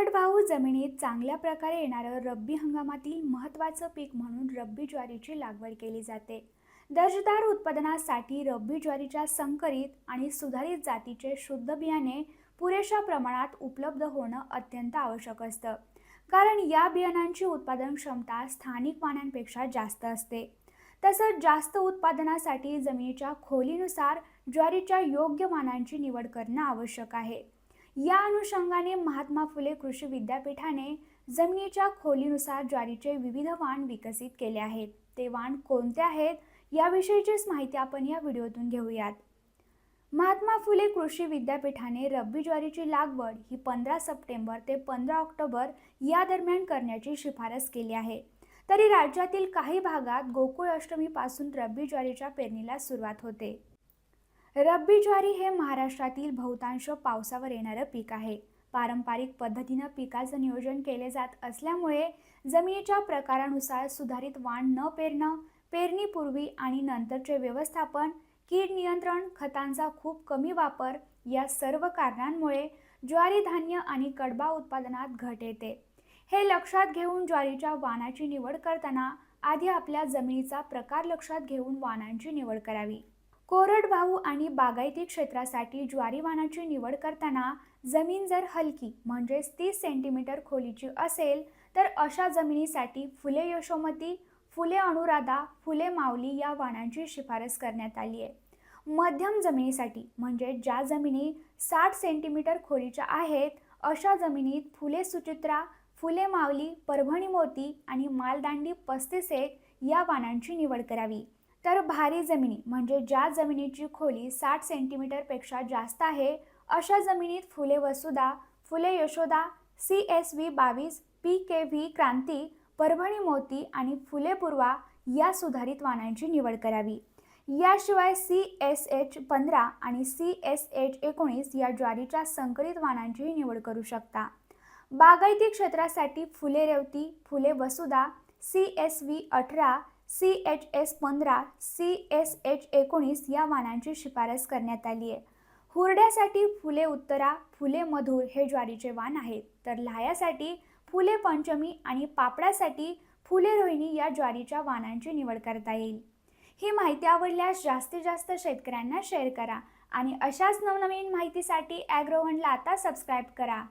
कोरडवाहू जमिनीत चांगल्या प्रकारे येणारं रब्बी हंगामातील महत्त्वाचं पीक म्हणून रब्बी ज्वारीची लागवड केली जाते. दर्जेदार उत्पादनासाठी रब्बी ज्वारीच्या संकरित आणि सुधारित जातीचे शुद्ध बियाणे पुरेशा प्रमाणात उपलब्ध होणं अत्यंत आवश्यक असतं. कारण या बियाणांची उत्पादन क्षमता स्थानिक पाण्यांपेक्षा जास्त असते. तसंच जास्त उत्पादनासाठी जमिनीच्या खोलीनुसार ज्वारीच्या योग्य मानांची निवड करणं आवश्यक आहे. या अनुषंगाने महात्मा फुले कृषी विद्यापीठाने जमिनीच्या खोलीनुसार ज्वारीचे विविध वाण विकसित केले आहेत. ते वाण कोणते आहेत? याविषयीचीच माहिती आपण या व्हिडिओतून घेऊयात. महात्मा फुले कृषी विद्यापीठाने रब्बी ज्वारीची लागवड ही पंधरा सप्टेंबर ते पंधरा ऑक्टोबर या दरम्यान करण्याची शिफारस केली आहे. तरी राज्यातील काही भागात गोकुळ अष्टमीपासून रब्बी ज्वारीच्या पेरणीला सुरुवात होते. रब्बी ज्वारी हे महाराष्ट्रातील बहुतांश पावसावर येणारं पीक आहे. पारंपरिक पद्धतीनं पिकाचं नियोजन केले जात असल्यामुळे जमिनीच्या प्रकारानुसार सुधारित वाण न पेरणं पेरणीपूर्वी आणि नंतरचे व्यवस्थापन कीड नियंत्रण खतांचा खूप कमी वापर या सर्व कारणांमुळे ज्वारी धान्य आणि कडबा उत्पादनात घट येते. हे लक्षात घेऊन ज्वारीच्या वाणाची निवड करताना आधी आपल्या जमिनीचा प्रकार लक्षात घेऊन वाणांची निवड करावी. कोरडवाहू आणि बागायती क्षेत्रासाठी ज्वारी वाणाची निवड करताना जमीन जर हलकी म्हणजेच तीस सेंटीमीटर खोलीची असेल तर अशा जमिनीसाठी फुले यशोमती फुले अनुराधा फुले माऊली या वाणांची शिफारस करण्यात आली आहे. मध्यम जमिनीसाठी म्हणजे ज्या जमिनी साठ सेंटीमीटर खोलीच्या आहेत अशा जमिनीत फुले सुचित्रा फुले माऊली परभणी मोती आणि मालदांडी पस्तीस एक या वाणांची निवड करावी. तर भारी जमिनी म्हणजे ज्या जमिनीची खोली साठ सेंटीमीटरपेक्षा जास्त आहे अशा जमिनीत Phule Vasudha Phule Yashoda C S V बावीस P K V Kranti Parbhani Moti आणि फुले पूर्वा या सुधारित वाणांची निवड करावी. याशिवाय सी एस एच पंधरा आणि सी एस एच एकोणीस या ज्वारीच्या संकरित वाणांचीही निवड करू शकता. बागायती क्षेत्रासाठी Phule Revati Phule Vasudha C S V अठरा सी एच एस पंधरा सी एस एच एकोणीस या वाणांची शिफारस करण्यात आली आहे. हुरड्यासाठी फुले उत्तरा फुले मधुर हे ज्वारीचे वाण आहेत. तर लहायासाठी फुले पंचमी आणि पापडासाठी फुले रोहिणी या ज्वारीच्या वाणांची निवड करता येईल. ही माहिती आवडल्यास जास्तीत जास्त शेतकऱ्यांना शेअर करा आणि अशाच नवनवीन माहितीसाठी ॲग्रोवनला आता सबस्क्राईब करा.